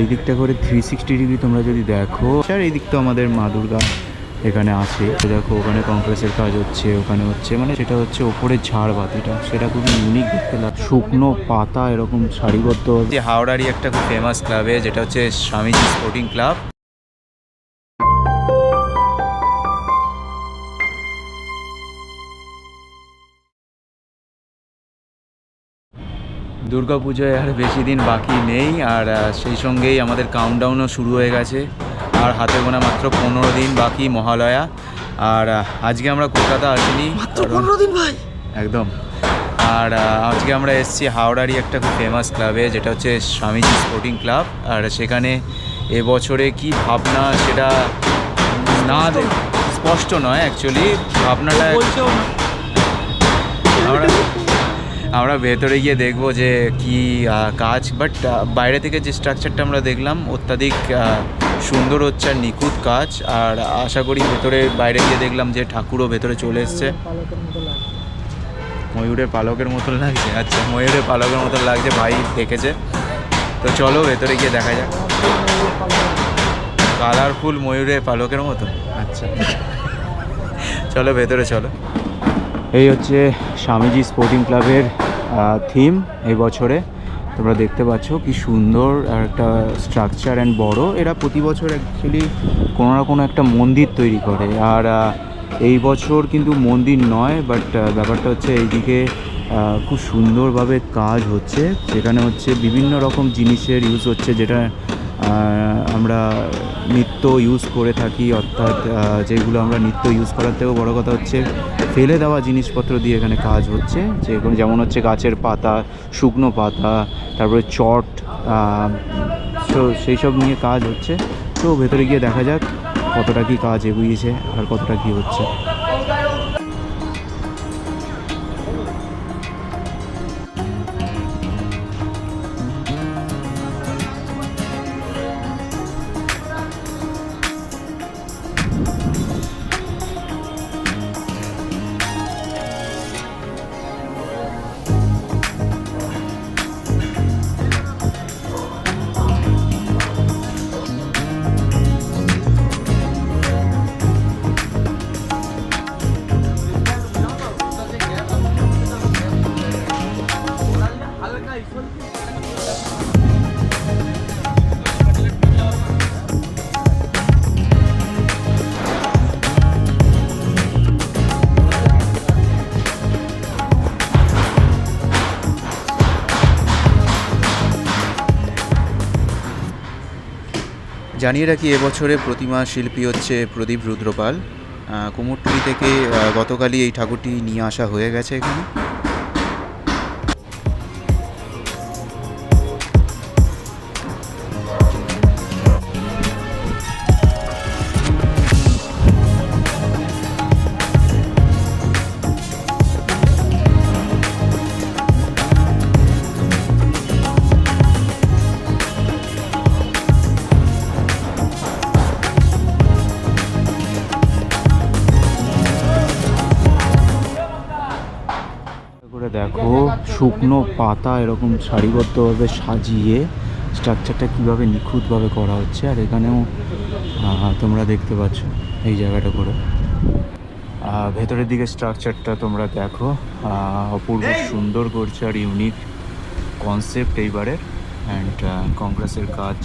এই দিকটা করে থ্রি সিক্সটি ডিগ্রি তোমরা যদি দেখো স্যার এই তো আমাদের মা দুর্গা এখানে আছে। দেখো, ওখানে কংগ্রেসের কাজ হচ্ছে, ওখানে হচ্ছে মানে সেটা হচ্ছে ওপরে ঝাড় বাতিটা। সেটা খুবই ইউনিক দেখতে লাগে শুকনো পাতা, এরকম সারিবদ্ধ হাওড়ারই একটা খুব ফেমাস ক্লাবে যেটা হচ্ছে স্বামীজি স্পোর্টিং ক্লাব দুর্গাপুজোয় আর বেশি দিন বাকি নেই আর সেই সঙ্গেই আমাদের কাউন্টডাউনও শুরু হয়ে গেছে। আর হাতে গোনা মাত্র পনেরো দিন বাকি মহালয়া। আর আজকে আমরা কলকাতা আসিনি কারণ- দিন ভাই। একদম। আর আজকে আমরা এসেছি হাওড়ারই একটা খুব ফেমাস ক্লাবে যেটা হচ্ছে স্বামীজি স্পোর্টিং ক্লাব আর সেখানে এবছরে কি ভাবনা সেটা না স্পষ্ট। নয় অ্যাকচুয়ালি ভাবনাটা আমরা ভেতরে গিয়ে দেখব যে কি কাজ। বাট বাইরে থেকে যে স্ট্রাকচারটা আমরা দেখলাম, অত্যাধিক সুন্দর হচ্ছে আর নিখুঁত কাজ। আর আশা করি ভেতরে, বাইরে গিয়ে দেখলাম যে ঠাকুরও ভেতরে চলে এসছে। ময়ূরের পালকের মতন লাগছে। আচ্ছা ময়ূরের পালকের মতন লাগছে, ভাই দেখেছে। তো চলো ভেতরে গিয়ে দেখা যাক। কালারফুল ময়ূরের পালকের মতো আচ্ছা। চলো ভেতরে চলো। এই হচ্ছে স্বামীজি স্পোর্টিং ক্লাবের থিম এই বছরে। তোমরা দেখতে পাচ্ছ কি সুন্দর আর একটা স্ট্রাকচার অ্যান্ড বড়। এরা প্রতি বছর অ্যাকচুয়ালি কোনো না কোনো একটা মন্দির তৈরি করে। আর এই বছর কিন্তু মন্দির নয় বাট ব্যাপারটা হচ্ছে এইদিকে খুব সুন্দরভাবে কাজ হচ্ছে। যেখানে হচ্ছে বিভিন্ন রকম জিনিসের ইউজ হচ্ছে, যেটা আমরা নিত্য ইউজ করে থাকি, অর্থাৎ যেগুলো আমরা নিত্য ইউজ করার থেকেও বড়ো কথা হচ্ছে ফেলে দেওয়া জিনিসপত্র দিয়ে এখানে কাজ হচ্ছে। যেগুলো যেমন হচ্ছে গাছের পাতা, শুকনো পাতা, তারপরে চট তো সেই সব নিয়ে কাজ হচ্ছে। তো ভেতরে গিয়ে দেখা যাক কতটা কী কাজ এগিয়েছে আর কতটা কী হচ্ছে। জানিয়ে রাখি এবছরে প্রতিমা শিল্পী হচ্ছে প্রদীপ রুদ্রপাল। কুমোরটুলি থেকে গতকালই এই ঠাকুরটি নিয়ে আসা হয়ে গেছে এখানে। দেখো শুকনো পাতা এরকম সারিবদ্ধভাবে সাজিয়ে স্ট্রাকচারটা কীভাবে নিখুঁতভাবে করা হচ্ছে আর এখানেও তোমরা দেখতে পাচ্ছ এই জায়গাটা করে। ভেতরের দিকে স্ট্রাকচারটা তোমরা দেখো অপূর্ব সুন্দর করছে আর ইউনিক কনসেপ্ট এইবারের অ্যান্ড কংগ্রেসের কাজ।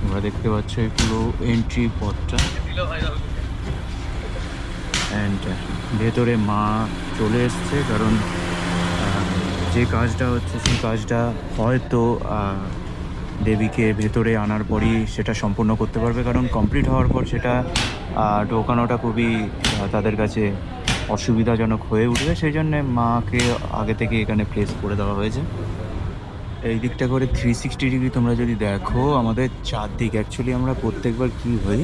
তোমরা দেখতে পাচ্ছ এই পুরো এন্ট্রি পথটা। অ্যান্ড ভেতরে মা চলে এসছে কারণ যে কাজটা হচ্ছে সেই কাজটা হয়তো দেবীকে ভেতরে আনার পরই সেটা সম্পূর্ণ করতে পারবে। কারণ কমপ্লিট হওয়ার পর সেটা ঢোকানোটা খুবই তাদের কাছে অসুবিধাজনক হয়ে উঠবে। সেই জন্যে মাকে আগে থেকে এখানে প্লেস করে দেওয়া হয়েছে। এই দিকটা করে থ্রি সিক্সটি ডিগ্রি তোমরা যদি দেখো, আমাদের চারদিক অ্যাকচুয়ালি আমরা প্রত্যেকবার কি হই,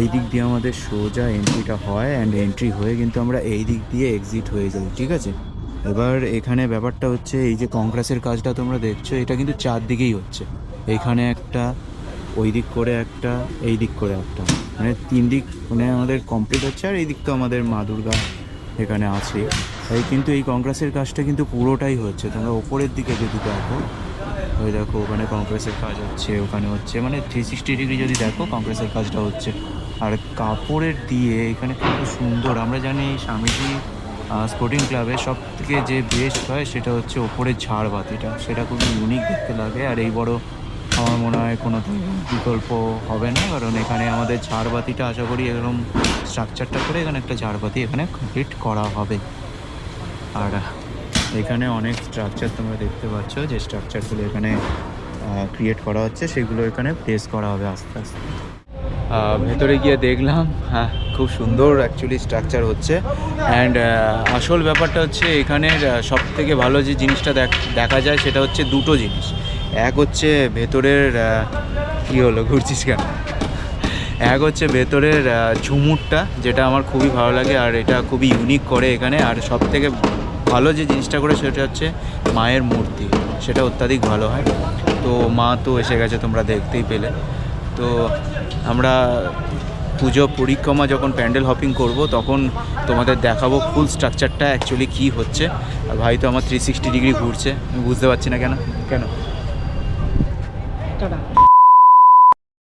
এই দিক দিয়ে আমাদের সোজা এন্ট্রিটা হয় অ্যান্ড এন্ট্রি হয়ে কিন্তু আমরা এই দিক দিয়ে এক্সিট হয়ে যাই, ঠিক আছে? এবার এখানে ব্যাপারটা হচ্ছে, এই যে কংগ্রেসের কাজটা তোমরা দেখছ, এটা কিন্তু চারদিকেই হচ্ছে। এইখানে একটা, ওই দিক করে একটা, এই দিক করে একটা। মানে তিন দিক মানে আমাদের কমপ্লিট হচ্ছে, আর এই দিক তো আমাদের মা দুর্গা এখানে আছে। তাই কিন্তু এই কংগ্রেসের কাজটা কিন্তু পুরোটাই হচ্ছে। তোমরা ওপরের দিকে যদি দেখো, ওই দেখো, ওখানে কংগ্রেসের কাজ হচ্ছে, ওখানে হচ্ছে। মানে থ্রি সিক্সটি ডিগ্রি যদি দেখো, কংগ্রেসের কাজটা হচ্ছে। আর কাপড়ের দিয়ে এখানে খুব সুন্দর, আমরা জানি স্বামীজি স্পোর্টিং ক্লাবে সব থেকে যে বেস্ট হয় সেটা হচ্ছে ওপরের ঝাড়বাতিটা সেটা খুবই ইউনিক দেখতে লাগে। আর এই বড় আমার মনে হয় কোনো বিকল্প হবে না। কারণ এখানে আমাদের ঝাড়বাতিটা আশা করি এরকম স্ট্রাকচারটা করে এখানে একটা ঝাড়বাতি এখানে কমপ্লিট করা হবে। আর এখানে অনেক স্ট্রাকচার তোমরা দেখতে পাচ্ছ। যে স্ট্রাকচারগুলো এখানে ক্রিয়েট করা হচ্ছে, সেগুলো এখানে প্লেস করা হবে আস্তে আস্তে। ভেতরে গিয়ে দেখলাম হ্যাঁ খুব সুন্দর অ্যাকচুয়ালি স্ট্রাকচার হচ্ছে। অ্যান্ড আসল ব্যাপারটা হচ্ছে এখানের সব থেকে ভালো যে জিনিসটা দেখ- যায় সেটা হচ্ছে দুটো জিনিস। এক হচ্ছে ভেতরের কী হলো, ঘুরছিস কেন? এক হচ্ছে ভেতরের ঝুমুরটা, যেটা আমার খুবই ভালো লাগে আর এটা খুবই ইউনিক করে এখানে। আর সব থেকে ভালো যে জিনিসটা করে সেটা হচ্ছে মায়ের মূর্তি, সেটা অত্যাধিক ভালো হয়। তো মা তো এসে গেছে তোমরা দেখতেই পেলে। তো আমরা পুজো পরিক্রমা যখন প্যান্ডেল হপিং করব, তখন তোমাদের দেখাবো ফুল স্ট্রাকচারটা অ্যাকচুয়ালি কী হচ্ছে। আর ভাই তো আমার থ্রি সিক্সটি ডিগ্রি ঘুরছে, আমি বুঝতে পারছি না কেন। কেন?